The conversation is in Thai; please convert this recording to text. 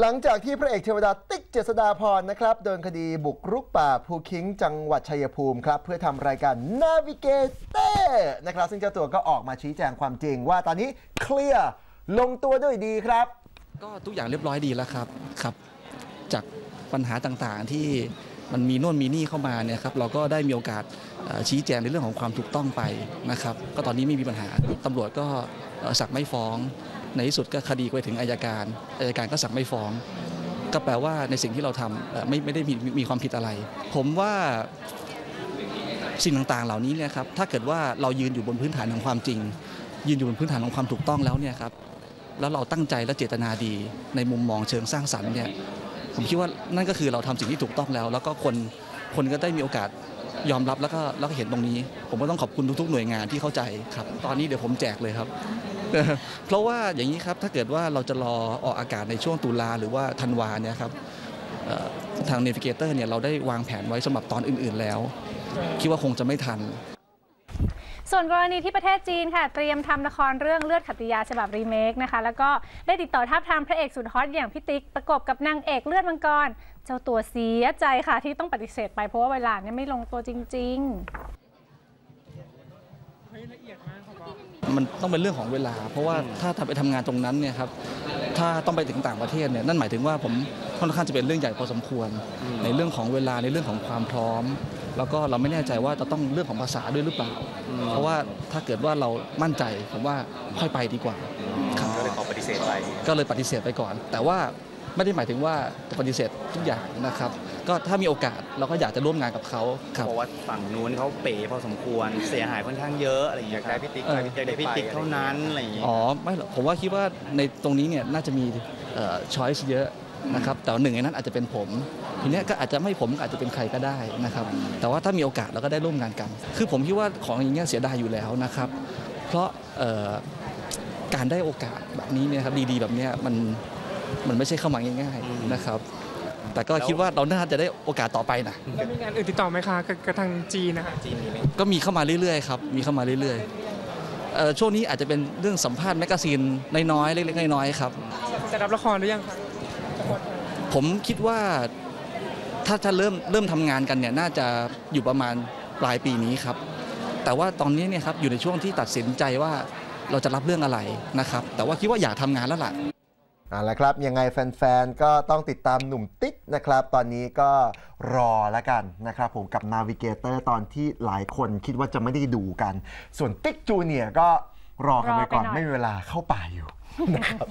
หลังจากที่พระเอกเทวดาติ๊กเจษดาพรนะครับโดนคดีบุกรุกป่าภูคิงจังหวัดชัยภูมิครับเพื่อทำรายการ Navigator นะครับ ซึ่งเจ้าตัวก็ออกมาชี้แจงความจริงว่าตอนนี้เคลียร์ลงตัวด้วยดีครับ ก็ทุกอย่างเรียบร้อยดีแล้วครับครับ จากปัญหาต่างๆที่มันมีโน่นมีนี่เข้ามาเนี่ยครับเราก็ได้มีโอกาสชี้แจงในเรื่องของความถูกต้องไปนะครับ ก็ตอนนี้ไม่มีปัญหาตำรวจก็สั่งไม่ฟ้อง ในที่สุดก็คดีไปถึงอายการอายการก็สั่งไม่ฟ้อง ก็แปลว่าในสิ่งที่เราทำไม่ไม่ได้มีมีความผิดอะไร ผมว่าสิ่งต่างๆ เหล่านี้เนี่ยครับถ้าเกิดว่าเรายืนอยู่บนพื้นฐานของความจริง ยืนอยู่บนพื้นฐานของความถูกต้องแล้วเนี่ยครับแล้วเราตั้งใจและเจตนาดีในมุมมองเชิงสร้างสรรค์เนี่ยผมคิดว่านั่นก็คือเราทำสิ่งที่ถูกต้องแล้ว แล้วก็คนคนก็ได้มีโอกาสยอมรับแล้วก็แล้วก็เห็นตรงนี้ ผมก็ต้องขอบคุณทุกๆหน่วยงานที่เข้าใจครับ ตอนนี้เดี๋ยวผมแจกเลยครับ เพราะว่าอย่างนี้ครับถ้าเกิดว่าเราจะรอออกอากาศในช่วงตุลาหรือว่าธันวาเนี่ยครับทาง Navigator เนี่ยเราได้วางแผนไว้สำหรับตอนอื่นๆแล้ว คิดว่าคงจะไม่ทัน ส่วนกรณีที่ประเทศจีนค่ะ เตรียมทำละครเรื่องเลือดขัตติยาฉบับรีเมคนะคะ แล้วก็ได้ติดต่อทับทามพระเอกสุดฮอตอย่างพี่ติ๊กประกบกับนางเอกเลือดมังกร เจ้าตัวเสียใจค่ะที่ต้องปฏิเสธไปเพราะว่าเวลาเนี่ยไม่ลงตัวจริง ๆ มันต้องเป็นเรื่องของเวลา เพราะว่าถ้าทำไปทำงานตรงนั้นเนี่ยครับถ้าต้องไปถึงต่างประเทศเนี่ยนั่นหมายถึงว่าผมค่อนข้างจะเป็นเรื่องใหญ่พอสมควร ในเรื่องของเวลาในเรื่องของความพร้อม แล้วก็เราไม่แน่ใจว่าจะต้องเรื่องของภาษาด้วยหรือเปล่า เพราะว่าถ้าเกิดว่าเรามั่นใจผมว่าค่อยไปดีกว่าครับก็เลยขอปฏิเสธไปก็เลยปฏิเสธไปก่อน แต่ว่า ไม่ได้หมายถึงว่าจะปฏิเสธทุกอย่างนะครับ ก็ถ้ามีโอกาสเราก็อยากจะร่วมงานกับเขาครับบอกว่าฝั่งนู้นเขาเป๋พอสมควรเสียหายค่อนข้างเยอะอะไรอย่างเงี้ยอยากได้พี่ติ๊กเอออยากได้พี่ติ๊กเท่านั้นอะไรอย่างเงี้ยอ๋อไม่หรอกผมว่าคิดว่าในตรงนี้เนี่ยน่าจะมีช้อยส์เยอะนะครับแต่ว่าหนึ่งในนั้นอาจจะเป็นผมทีเนี้ยก็อาจจะไม่ผมก็อาจจะเป็นใครก็ได้นะครับ แต่ว่าถ้ามีโอกาสเราก็ได้ร่วมงานกัน คือผมคิดว่าของอย่างเงี้ยเสียดายอยู่แล้วนะครับ เพราะเอ่อการได้โอกาสแบบนี้เนี่ยครับดีๆ แบบเนี้ยมัน มันไม่ใช่เข้ามาง่ายๆนะครับ แต่ก็คิดว่าเราน่าจะได้โอกาสต่อไปนะแล้วมีงานอื่นติดต่อไหมคะกับกับทางจีนนะคะจีนมีไหมก็มีเข้ามาเรื่อยๆครับมีเข้ามาเรื่อยๆเอ่อช่วงนี้อาจจะเป็นเรื่องสัมภาษณ์แมกกาซีนน้อยๆเล็กๆน้อยๆครับจะรับละครหรือยังคะผมคิดว่าถ้าจะเริ่มเริ่มทำงานกันเนี่ยน่าจะอยู่ประมาณปลายปีนี้ครับ แต่ว่าตอนนี้เนี่ยครับอยู่ในช่วงที่ตัดสินใจว่าเราจะรับเรื่องอะไรนะครับ แต่ว่าคิดว่าอยากทำงานแล้วล่ะ เอาละครับ ยังไงแฟนๆ ก็ต้องติดตามหนุ่มติ๊กนะครับ ตอนนี้ก็รอแล้วกันนะครับผมกับ Navigator ตอนที่หลายคนคิดว่าจะไม่ได้ดูกัน ส่วนติ๊กจูเนียร์ก็รอกันไปก่อนรอไปหน่อยไม่มีเวลาเข้าป่าอยู่นะครับ